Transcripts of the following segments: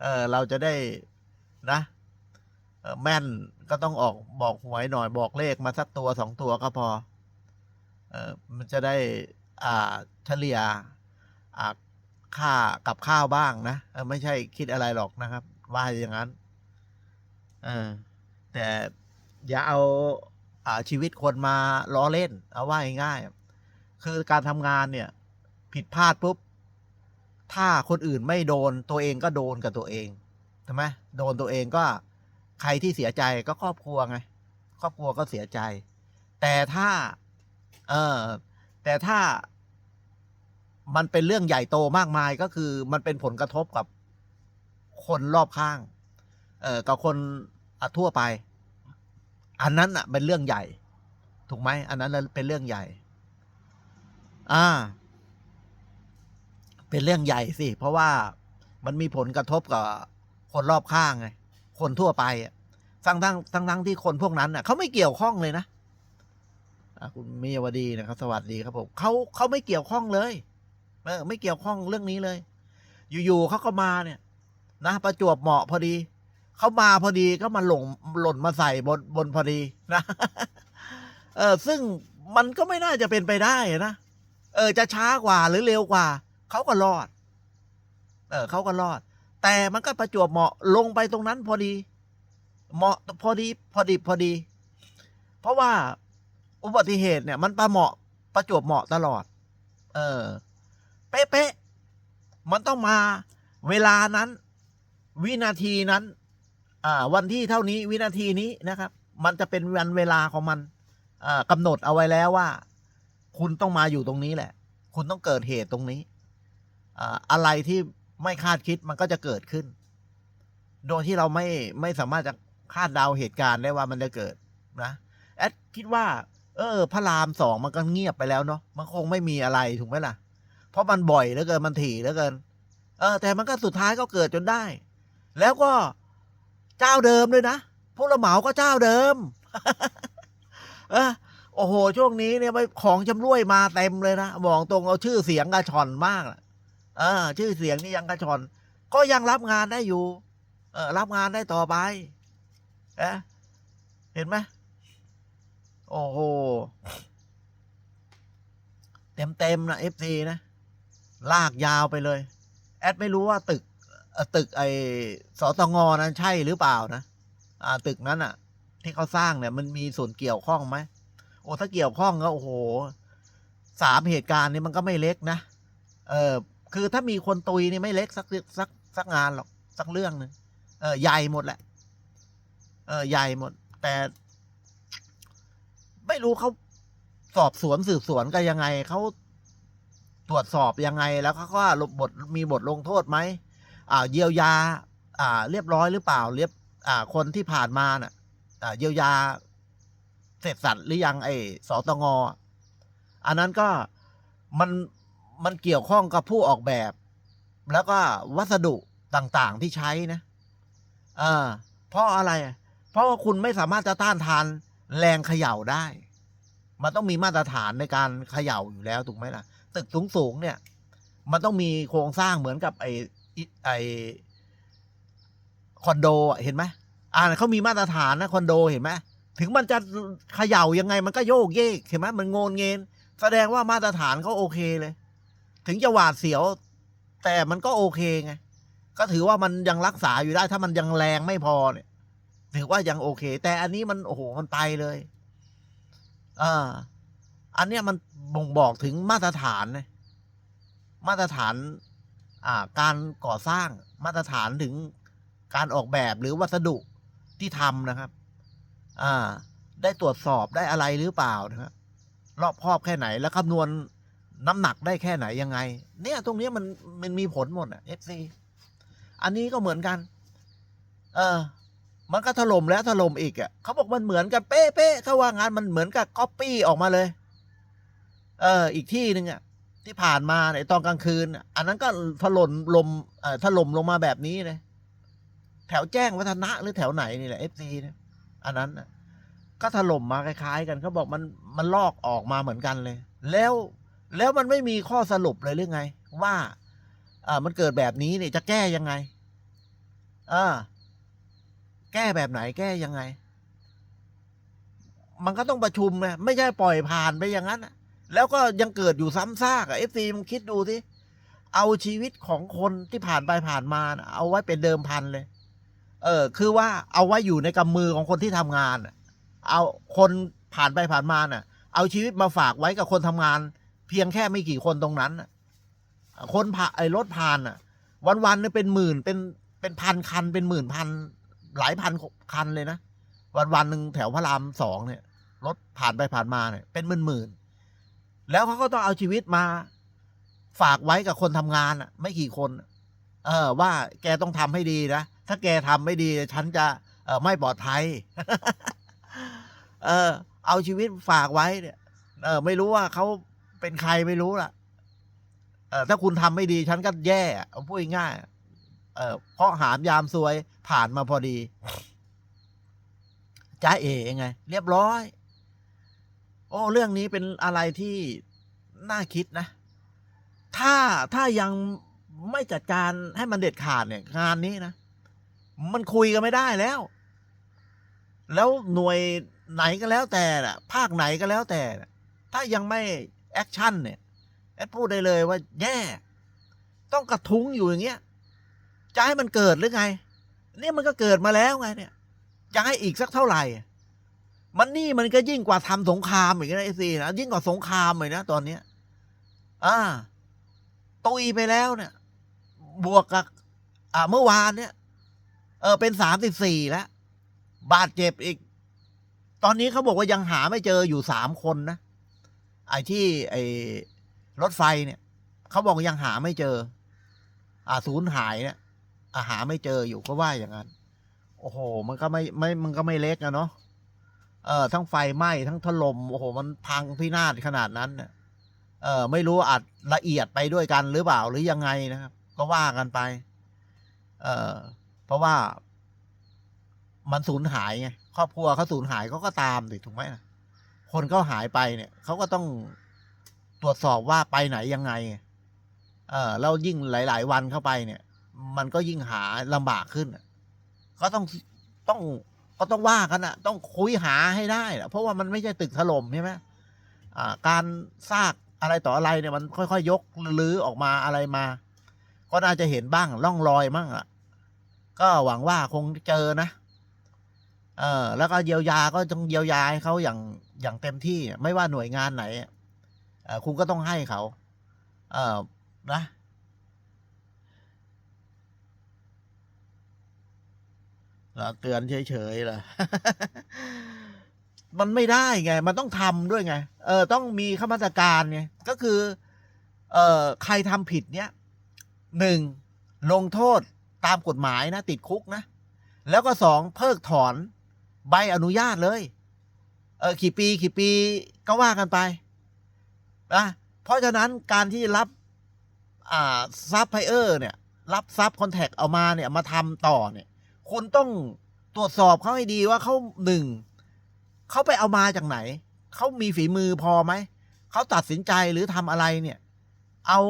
เออเราจะได้นะแม่นก็ต้องออกบอกหวยหน่อยบอกเลขมาสักตัวสองตัวก็พอ เออมันจะได้อ่าเฉลี่ยอ่าค่ากับข้าวบ้างนะเออไม่ใช่คิดอะไรหรอกนะครับ ว่าอย่างนั้นเออแต่อย่าเอาอ่าชีวิตคนมาล้อเล่น เอาว่าง่ายๆคือการทำงานเนี่ย ผิดพลาดปุ๊บ ถ้าคนอื่นไม่โดนตัวเองก็โดนกับตัวเองใช่ไหมโดนตัวเองก็ใครที่เสียใจก็ครอบครัวไง ครอบครัวก็เสียใจ แต่ถ้า เออแต่ถ้ามันเป็นเรื่องใหญ่โตมากมายก็คือมันเป็นผลกระทบกับคนรอบข้าง เออกับคนทั่วไป อันนั้นอะเป็นเรื่องใหญ่ ถูกไหมอันนั้นเป็นเรื่องใหญ่ อ่า เป็นเรื่องใหญ่สิ เพราะว่ามันมีผลกระทบกับคนรอบข้างไงคนทั่วไปอะทั้งทั้งทั้งทั้งที่คนพวกนั้นอะเขาไม่เกี่ยวข้องเลยนะคุณมียวดีนะครับ สวัสดีครับผมเขาเขาไม่เกี่ยวข้องเลยเออไม่เกี่ยวข้องเรื่องนี้เลย อยู่ๆเขาก็มาเนี่ย นะประจวบเหมาะพอดีเขามาพอดีก็มาหลงหล่นมาใส่บนบนพอดีนะเออซึ่งมันก็ไม่น่าจะเป็นไปได้นะเออจะช้ากว่าหรือเร็วกว่า เขาก็รอด เออเขาก็รอด แต่มันก็ประจวบเหมาะลงไปตรงนั้นพอดี เหมาะพอดีพอดีพอดี เพราะว่าอุบัติเหตุเนี่ย มันประเหมาะประจวบเหมาะตลอด เออ เป๊ะๆมันต้องมาเวลานั้น วินาทีนั้น อ่า วันที่เท่านี้วินาทีนี้นะครับ มันจะเป็นวันเวลาของมันอ่ากำหนดเอาไว้แล้วว่า คุณต้องมาอยู่ตรงนี้แหละ คุณต้องเกิดเหตุตรงนี้ อะไรที่ไม่คาดคิดมันก็จะเกิดขึ้น โดยที่เราไม่ไม่สามารถจะคาดเดาเหตุการณ์ได้ว่ามันจะเกิดนะแอดคิดว่า เออ พระรามสองมันก็เงียบไปแล้วเนาะมันคงไม่มีอะไรถูกไหมล่ะ เพราะมันบ่อยเหลือเกินมันถี่เหลือเกิน เออ แต่มันก็สุดท้ายก็เกิดจนได้ แล้วก็เจ้าเดิมด้วยนะผู้รับเหมาก็เจ้าเดิม เออโอ้โห ช่วงนี้เนี่ยไปของจำรวยมาเต็มเลยนะบอกตรงเอาชื่อเสียงกระชอนมากอะ เออชื่อเสียงนี่ยังกระชอน ก็ยังรับงานได้อยู่ เออรับงานได้ต่อไปเอะเห็นไหมโอ้โห เต็มเต็มนะเอฟซีนะ ลากยาวไปเลย แอดไม่รู้ว่าตึกตึกไอสตงนั้นใช่หรือเปล่านะอ่า ตึกนั้นอะ ที่เขาสร้างเนี่ย มันมีส่วนเกี่ยวข้องไหมโอ้ถ้าเกี่ยวข้องก็โอ้โหสามเหตุการณ์นี้มันก็ไม่เล็กนะ เออ คือถ้ามีคนตุยนี่ไม่เล็กสักสักสักงานหรอกสักเรื่องหนึ่งเออใหญ่หมดแหละ เออใหญ่หมด แต่ ไม่รู้เขาสอบสวนสืบสวนกันยังไงเขาตรวจสอบยังไงแล้วเขาก็บทมีบทลงโทษไหมอ่าเยียวยา อ่า เรียบร้อยหรือเปล่า เรียบ อ่า คนที่ผ่านมาน่ะ อ่า เยียวยาเสร็จสัตว์หรือยังไอ้สตงออันนั้นก็มัน มันเกี่ยวข้องกับผู้ออกแบบ แล้วก็วัสดุต่างๆที่ใช้นะอ่าเพราะอะไร เพราะว่าคุณไม่สามารถจะต้านทานแรงเขย่าได้ มันต้องมีมาตรฐานในการเขย่าอยู่แล้วถูกไหมล่ะ ตึกสูงๆเนี่ย มันต้องมีโครงสร้างเหมือนกับไออิไอคอนโดเห็นไหมอ่าเขามีมาตรฐานนะคอนโดเห็นไหมถึงมันจะเขย่ายังไงมันก็โยกเยกเห็นไหมมันโงนเงินแสดงว่ามาตรฐานเขาโอเคเลย ถึงจะหวาดเสียว แต่มันก็โอเคไง ก็ถือว่ามันยังรักษาอยู่ได้ ถ้ามันยังแรงไม่พอเนี่ย ถือว่ายังโอเค แต่อันนี้มันโอ้โหมันไปเลยอ่าอันเนี้ยมันบ่งบอกถึงมาตรฐานนะมาตรฐาน อ่า การก่อสร้างมาตรฐานถึงการออกแบบหรือวัสดุที่ทำนะครับ อ่า ได้ตรวจสอบได้อะไรหรือเปล่านะครับรอบครอบแค่ไหนแล้วคำนวณ น้ำหนักได้แค่ไหนยังไง เนี่ยตรงนี้มันมันมีผลหมดอะเอฟซีอันนี้ก็เหมือนกัน เออ มันก็ถล่มแล้วถล่มอีกอะเขาบอกมันเหมือนกันเป๊ะๆเขาว่างานมันเหมือนกับก๊อปปี้ออกมาเลย เออ อีกที่หนึ่งอะที่ผ่านมาในตอนกลางคืน อันนั้นก็ถล่มลมเอ่อถล่มลงมาแบบนี้เลยแถวแจ้งวัฒนะหรือแถวไหนนี่แหละเอฟซีนะอันนั้นน่ะก็ถล่มมาคล้าย ๆ กันเขาบอกมันมันลอกออกมาเหมือนกันเลย แล้ว แล้วมันไม่มีข้อสรุปเลยหรือไง ว่าอ่ามันเกิดแบบนี้เนี่ยจะแก้ยังไงเออแก้แบบไหนแก้ยังไง มันก็ต้องประชุมไงไม่ใช่ปล่อยผ่านไปอย่างนั้นแล้วก็ยังเกิดอยู่ซ้ำซากอะเอฟซีมึงคิดดูสิเอาชีวิตของคนที่ผ่านไปผ่านมานะเอาไว้เป็นเดิมพันเลย เออ คือว่าเอาไว้อยู่ในกำมือของคนที่ทำงานเอาคนผ่านไปผ่านมาน่ะ เอาชีวิตมาฝากไว้กับคนทำงาน เพียงแค่ไม่กี่คนตรงนั้นคนผ่าไอ้รถผ่านน่ะวันวันๆเนี่ยเป็นหมื่นเป็นเป็นพันคันเป็นหมื่นพันหลายพันคันเลยนะวันวันๆหนึ่งแถวพระรามสองเนี่ยรถผ่านไปผ่านมาเนี่ย เป็นหมื่นหมื่นๆแล้วเขาก็ต้องเอาชีวิตมา ฝากไว้กับคนทำงานอะ ไม่กี่คน เออ ว่าแกต้องทำให้ดีนะถ้าแกทำไม่ดีฉันจะ เออไม่ปลอดภัยเออ เอาชีวิตฝากไว้เนี่ย เออ ไม่รู้ว่าเขา เป็นใครไม่รู้ล่ะ เออถ้าคุณทำไม่ดีฉันก็แย่เอาพูดง่ายเออเพราะหามยามซวยผ่านมาพอดีจ้าเอ๋ไง เรียบร้อย โอ้ เรื่องนี้เป็นอะไรที่น่าคิดนะ ถ้าถ้ายังไม่จัดการให้มันเด็ดขาดเนี่ย งานนี้นะ มันคุยกันไม่ได้แล้ว แล้วหน่วยไหนก็แล้วแต่น่ะภาคไหนก็แล้วแต่ ถ้ายังไม่ แอคชั่นเนี่ยแอดพูดได้เลยว่าแย่ ต้องกระทุ้งอยู่อย่างเงี้ยจะให้มันเกิดหรือไงเนี่ยมันก็เกิดมาแล้วไงเนี่ยจะให้อีกสักเท่าไหร่ มันนี่มันก็ยิ่งกว่าทำสงครามอีกนะไอซีนะยิ่งกว่าสงครามเลยนะตอนเนี้ยอ่าตุยไปแล้วเนี่ย บวกกับอ่าเมื่อวานเนี่ย เออเป็นสามสิบสี่แล้ว บาดเจ็บอีก ตอนนี้เขาบอกว่ายังหาไม่เจออยู่สามคนนะ ไอ้ที่ไอ้รถไฟเนี่ยเขาบอกยังหาไม่เจอ อ่าศูนย์หายเนี่ยอาหาไม่เจออยู่ก็ว่าอย่างนั้น โอ้โห มันก็ไม่ไม่มันก็ไม่เล็กนะเนาะเออทั้งไฟไหม้ทั้งถล่มโอ้โห มันพังพินาศขนาดนั้นเนี่ยเออไม่รู้อาจละเอียดไปด้วยกันหรือเปล่าหรือยังไงนะครับ ก็ว่ากันไป เออเพราะว่า มันสูญหายไงครอบครัวเขาสูญหายเขาก็ตามสิถูกไหมนะ คนเขาหายไปเนี่ยเขาก็ต้องตรวจสอบว่าไปไหนยังไง เออแล้วยิ่งหลาย ๆ วันเข้าไปเนี่ย มันก็ยิ่งหาลำบากขึ้น ก็ต้องต้องก็ต้องว่ากันอะต้องคุยหาให้ได้ะเพราะว่ามันไม่ใช่ตึกถล่มใช่ไหมอ่าการซากอะไรต่ออะไรเนี่ยมันค่อยๆยกลื้อออกมาอะไรมา ก็น่าจะเห็นบ้างร่องรอยบ้างอะก็หวังว่าคงเจอนะ เออแล้วก็เยียวยาก็ต้องเยียวยาให้เขาอย่าง อย่างเต็มที่ไม่ว่าหน่วยงานไหนคุณก็ต้องให้เขาเออนะเราเตือนเฉยๆเหรอมันไม่ได้ไง มันต้องทำด้วยไง เออ ต้องมีข้ามาตรการไง ก็คือ เออใครทำผิดเนี้ยหนึ่งลงโทษตามกฎหมายนะ ติดคุกนะ แล้วก็สองเพิกถอนใบอนุญาตเลย เออกี่ปีกี่ปีก็ว่ากันไปนะเพราะฉะนั้นการที่รับอ่าซับไพเออร์เนี่ย รับซับคอนแทคเอามาเนี่ยมาทำต่อเนี่ย คุณต้องตรวจสอบเขาให้ดีว่าเขาหนึ่งเขาไปเอามาจากไหน เขามีฝีมือพอไหม เขาตัดสินใจหรือทำอะไรเนี่ย เอา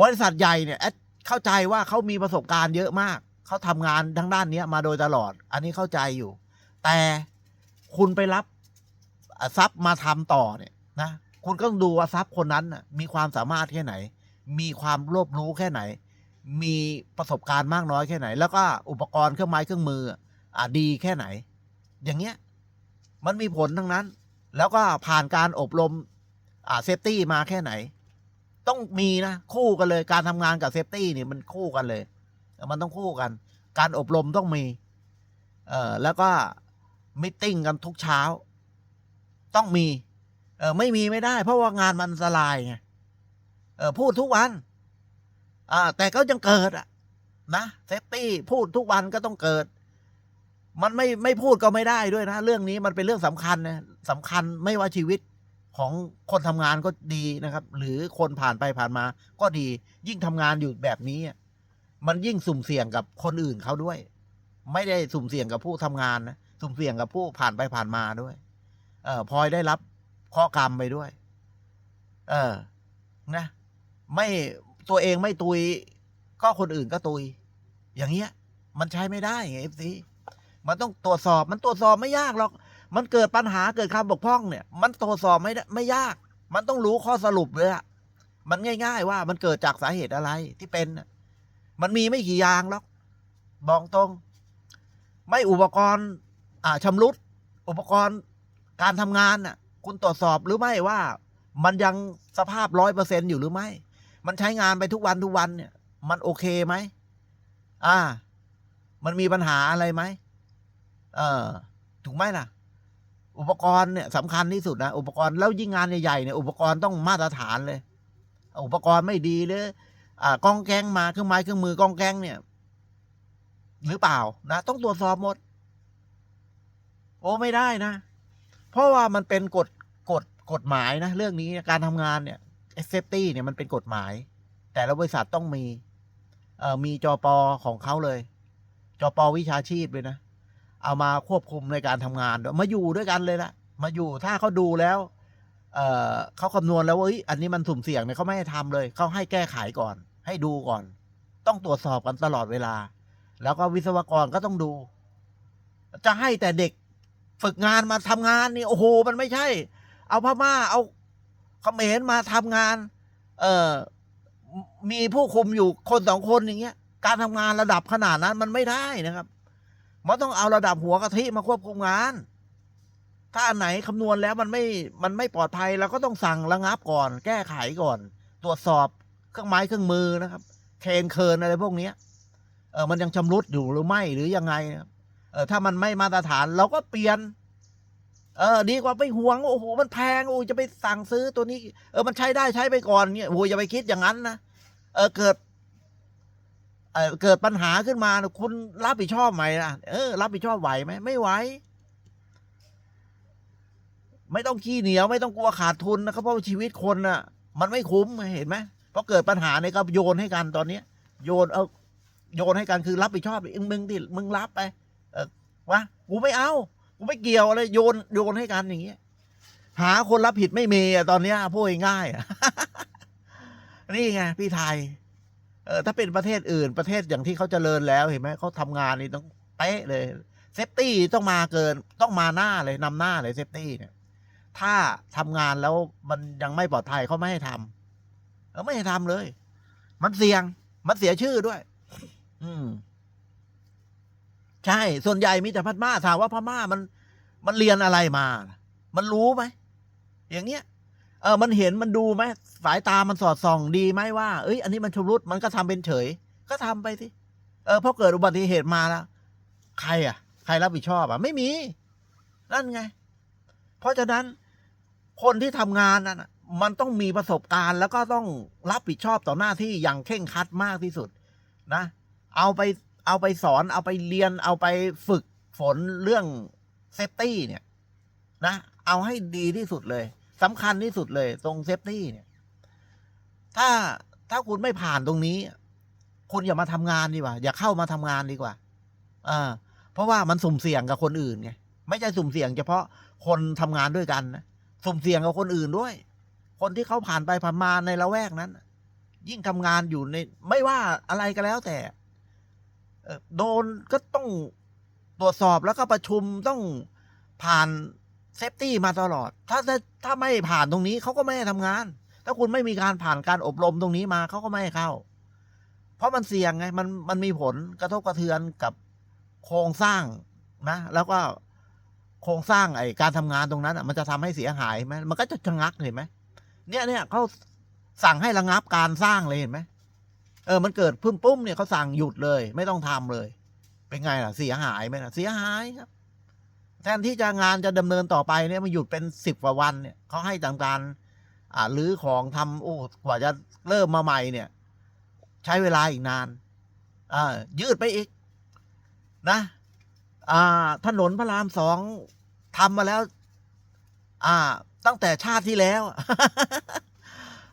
บริษัทใหญ่เนี่ยเข้าใจว่าเขามีประสบการณ์เยอะมาก เขาทำงานทางด้านเนี้ยมาโดยตลอด อันนี้เข้าใจอยู่ แต่คุณไปรับ ทรัพย์มาทำต่อเนี่ยนะคุณก็ต้องดูว่าทรัพย์คนนั้นมีความสามารถแค่ไหน มีความรอบรู้แค่ไหน มีประสบการณ์มากน้อยแค่ไหน แล้วก็อุปกรณ์เครื่องไม้เครื่องมืออะดีแค่ไหน อย่างเงี้ยมันมีผลทั้งนั้น แล้วก็ผ่านการอบรมอ่าเซฟตี้มาแค่ไหน ต้องมีนะคู่กันเลยการทำงานกับเซฟตี้เนี่ยมันคู่กันเลย มันต้องคู่กัน การอบรมต้องมีเอ่อแล้วก็มิทติ้งกันทุกเช้า ต้องมี เออไม่มีไม่ได้ เพราะว่างานมันอันตรายไงเออพูดทุกวันอ่าแต่ก็ยังเกิดอะ นะเซฟตี้พูดทุกวันก็ต้องเกิด มันไม่ไม่พูดก็ไม่ได้ด้วยนะ เรื่องนี้มันเป็นเรื่องสำคัญนะสำคัญไม่ว่าชีวิตของคนทำงานก็ดีนะครับ หรือคนผ่านไปผ่านมา ก็ดี ยิ่งทำงานอยู่แบบนี้มันยิ่งสุ่มเสี่ยงกับคนอื่นเขาด้วย ไม่ได้สุ่มเสี่ยงกับผู้ทำงานนะสุ่มเสี่ยงกับผู้ผ่านไปผ่านมาด้วย เออพลอยได้รับข้อกรรมไปด้วย เออ นะ ไม่ตัวเองไม่ตุย ก็คนอื่นก็ตุย อย่างเงี้ย มันใช้ไม่ได้ไงเอฟซีมันต้องตรวจสอบมันตรวจสอบไม่ยากหรอก มันเกิดปัญหาเกิดความบกพร่องเนี่ย มันตรวจสอบไม่ได้ไม่ยาก มันต้องรู้ข้อสรุปเลยอะมันง่าย ๆ ว่ามันเกิดจากสาเหตุอะไรที่เป็น มันมีไม่กี่อย่างหรอก บอกตรง ไม่อุปกรณ์ อ่าชำรุด อุปกรณ์ การทำงานน่ะ คุณตรวจสอบหรือไม่ว่า มันยังสภาพร้อยเปอร์เซ็นอยู่หรือไม่ มันใช้งานไปทุกวันทุกวันเนี่ย มันโอเคไหมอ่า มันมีปัญหาอะไรไหมเออถูกไหมล่ะ อุปกรณ์เนี่ยสำคัญที่สุดนะอุปกรณ์แล้วยิ่งงานใหญ่ๆเนี่ยอุปกรณ์ต้องมาตรฐานเลย อุปกรณ์ไม่ดีหรืออ่ากองแกงมาเครื่องไม้เครื่องมือกองแกงเนี่ย หรือเปล่านะต้องตรวจสอบหมด โอ้ไม่ได้นะ เพราะว่ามันเป็นกฎกฎกฎหมายนะ เรื่องนี้การทำงานเนี่ยเซฟตี้เนี่ยมันเป็นกฎหมาย แต่ละบริษัทต้องมีเอ่อมีจอปอของเขาเลย จอปอวิชาชีพเลยนะ เอามาควบคุมในการทำงานด้วยมาอยู่ด้วยกันเลยละมาอยู่ถ้าเขาดูแล้วเอ่อเขาคำนวณแล้วว่าเอ้ยอันนี้มันสุ่มเสี่ยงเนี่ยเขาไม่ให้ทำเลยเขาให้แก้ไขก่อน ให้ดูก่อน ต้องตรวจสอบกันตลอดเวลา แล้วก็วิศวกรก็ต้องดู จะให้แต่เด็ก ฝึกงานมาทำงานนี่โอ้โห มันไม่ใช่ เอาพม่าเอาเขมรมาทำงาน เออมีผู้คุมอยู่คนสองคนอย่างเงี้ย การทำงานระดับขนาดนั้นมันไม่ได้นะครับ มันต้องเอาระดับหัวกะทิมาควบคุมงาน ถ้าอันไหนคำนวณแล้วมันไม่มันไม่ปลอดภัยเราก็ต้องสั่งระงับก่อน แก้ไขก่อน ตรวจสอบเครื่องไม้เครื่องมือนะครับเคนเคินอะไรพวกเนี้ยเออมันยังชำรุดอยู่หรือไม่หรือยังไงนะครับ เออถ้ามันไม่มาตรฐานเราก็เปลี่ยน เออ ดีกว่าไปห่วงโอ้โหมันแพงโอ้ยจะไปสั่งซื้อตัวนี้ เออมันใช้ได้ใช้ไปก่อนเนี่ยโอ้ยอย่าไปคิดอย่างนั้นนะเออเกิดเออเกิดปัญหาขึ้นมาคุณรับผิดชอบไหมล่ะเออรับผิดชอบไหวไหมไม่ไหวไม่ต้องขี้เหนียวไม่ต้องกลัวขาดทุนนะครับเพราะว่าชีวิตคนน่ะ มันไม่คุ้มเห็นไหมพอเกิดปัญหาเนี่ยก็โยนให้กันตอนเนี้ย โยนเอาโยนให้กันคือรับผิดชอบเองมึงที่มึงรับไป วะกูไม่เอา กูไม่เกี่ยวอะไรโยนโยนให้กันอย่างเงี้ยหาคนรับผิดไม่มีอะตอนเนี้ยพูดง่ายๆอะนี่ไงพี่ไทย เออถ้าเป็นประเทศอื่นประเทศอย่างที่เขาเจริญแล้วเห็นไหมเขาทำงานนี่ต้องเป๊ะเลยเซฟตี้ต้องมาเกินต้องมาหน้าเลยนำหน้าเลยเซฟตี้เนี่ย ถ้าทำงานแล้วมันยังไม่ปลอดภัยเขาไม่ให้ทำเออไม่ให้ทำเลย มันเสี่ยง มันเสียชื่อด้วย อืม ใช่ ส่วนใหญ่มีแต่พม่าถามว่าพม่ามัน มันเรียนอะไรมา มันรู้ไหมอย่างเงี้ยเออมันเห็นมันดูไหมสายตามันสอดส่องดีไหมว่า เอ้ย อันนี้มันชำรุดมันก็ทำเป็นเฉย ก็ทำไปสิเออพอเกิดอุบัติเหตุมาแล้วใครอะ ใครรับผิดชอบอะ ไม่มี นั่นไง เพราะฉะนั้นคนที่ทำงานนั่นมันต้องมีประสบการณ์ แล้วก็ต้องรับผิดชอบต่อหน้าที่อย่างเคร่งคัดมากที่สุด นะ เอาไป เอาไปสอนเอาไปเรียนเอาไปฝึกฝนเรื่องเซฟตี้เนี่ยนะเอาให้ดีที่สุดเลยสำคัญที่สุดเลย ตรงเซฟตี้เนี่ย ถ้าถ้าคุณไม่ผ่านตรงนี้ คุณอย่ามาทำงานดีกว่า อย่าเข้ามาทำงานดีกว่าอ่าเพราะว่ามันสุ่มเสี่ยงกับคนอื่นไงไม่ใช่สุ่มเสี่ยงเฉพาะคนทำงานด้วยกันนะสุ่มเสี่ยงกับคนอื่นด้วย คนที่เขาผ่านไปผ่านมาในละแวกนั้น ยิ่งทำงานอยู่ใน ไม่ว่าอะไรก็แล้วแต่ โดนก็ต้องตรวจสอบแล้วก็ประชุมต้องผ่านเซฟตี้มาตลอด ถ้าถ้าถ้าไม่ผ่านตรงนี้เขาก็ไม่ให้ทำงาน ถ้าคุณไม่มีการผ่านการอบรมตรงนี้มาเขาก็ไม่ให้เข้า เพราะมันเสี่ยงไง มันมันมีผลกระทบกระเทือนกับโครงสร้างนะ แล้วก็โครงสร้างไอ้การทำงานตรงนั้นอะมันจะทำให้เสียหายไหมมันก็จะชะงักเห็นไหมเนี่ยเนี่ยเขาสั่งให้ระงับการสร้างเลยเห็นไหม เออ มันเกิดพุ่มปุ้มเนี่ยเขาสั่งหยุดเลย ไม่ต้องทำเลย เป็นไงล่ะ เสียหายไหมล่ะ เสียหายครับ แทนที่จะงานจะดำเนินต่อไปเนี่ยมันหยุดเป็นสิบกว่าวันเนี่ยเขาให้ทำการอ่ารื้อของทำโอ้กว่าจะเริ่มมาใหม่เนี่ย ใช้เวลาอีกนานอ่ายืดไปอีก นะ อ่า ถนนพระรามสองทำมาแล้ว อ่า ตั้งแต่ชาติที่แล้ว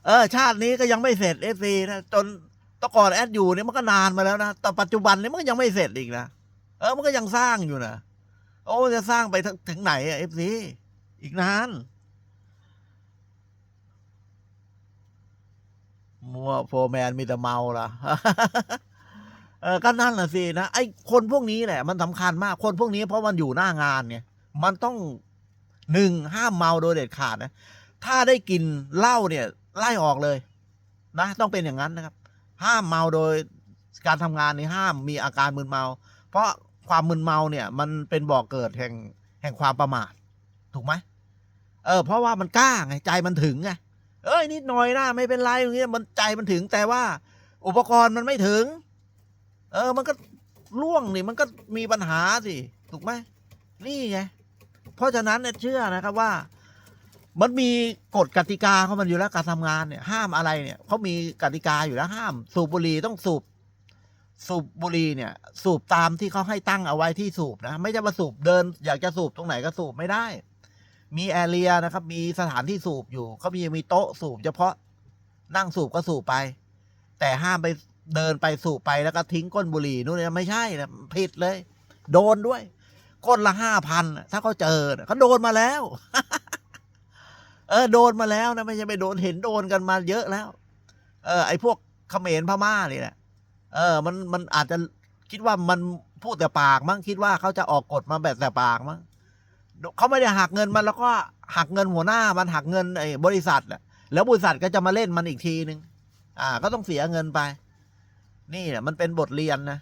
เออ ชาตินี้ก็ยังไม่เสร็จเอฟซีนะจน ตะก่อนแอดอยู่เนี่ยมันก็นานมาแล้วนะแต่ปัจจุบันเนี่ยมันก็ยังไม่เสร็จอีกนะเออมันก็ยังสร้างอยู่นะโอ้จะสร้างไปถึงไหนอะเอฟซีอีกนานมัวโฟร์แมนมีแต่เมาล่ะเออก็นั่นแหละสินะไอ้คนพวกนี้แหละ มันสำคัญมากคนพวกนี้เพราะมันอยู่หน้างานเนี่ย มันต้องหนึ่งห้ามเมาโดยเด็ดขาดนะ ถ้าได้กินเหล้าเนี่ย ไล่ออกเลย นะ ต้องเป็นอย่างนั้นนะครับ ห้ามเมาโดยการทำงานนี่ห้ามมีอาการมึนเมา เพราะความมึนเมาเนี่ย มันเป็นบ่อกเกิดแห่งแห่งความประมาท ถูกไหมเออ เพราะว่ามันกล้าไงใจมันถึงไงเอ้ยนิดหน่อยนะไม่เป็นไรอย่างเงี้ยมันใจมันถึงแต่ว่า อุปกรณ์มันไม่ถึง เออ มันก็ล่วงนี่มันก็มีปัญหาสิถูกไหมนี่ไงเพราะฉะนั้นเนี่ยเชื่อนะครับว่า มันมีกฎกติกาเของมันอยู่แล้วการทำงานเนี่ย ห้ามอะไรเนี่ยเขามีกติกาอยู่แล้วห้าม สูบบุหรี่ต้องสูบสูบบุหรี่เนี่ย สูบตามที่เขาให้ตั้งเอาไว้ที่สูบนะไม่ใช่มาสูบเดิน อยากจะสูบตรงไหนก็สูบไม่ได้ มีแอเรียนะครับ มีสถานที่สูบอยู่เขามีมีโต๊ะสูบเฉพาะนั่งสูบก็สูบไป แต่ห้ามไปเดินไปสูบไปแล้วก็ทิ้งก้นบุหรี่นู่นนี่ไม่ใช่นะผิดเลย โดนด้วยก้นละห้าพันถ้าเขาเจอน่ะเขาโดนมาแล้ว เออโดนมาแล้วนะไม่ใช่ไปโดนเห็นโดนกันมาเยอะแล้ว เออ ไอ้พวกเขมรพม่านี่แหละเออ มันมันอาจจะคิดว่ามันพูดแต่ปากมั้งคิดว่าเขาจะออกกฎมาแบบแต่ปากมั้งเขาไม่ได้หักเงินมันแล้วก็หักเงินหัวหน้ามันหักเงินไอ้บริษัทแหละแล้วบริษัทก็จะมาเล่นมันอีกทีนึง อ่า ก็ต้องเสียเงินไป นี่แหละมันเป็นบทเรียนนะ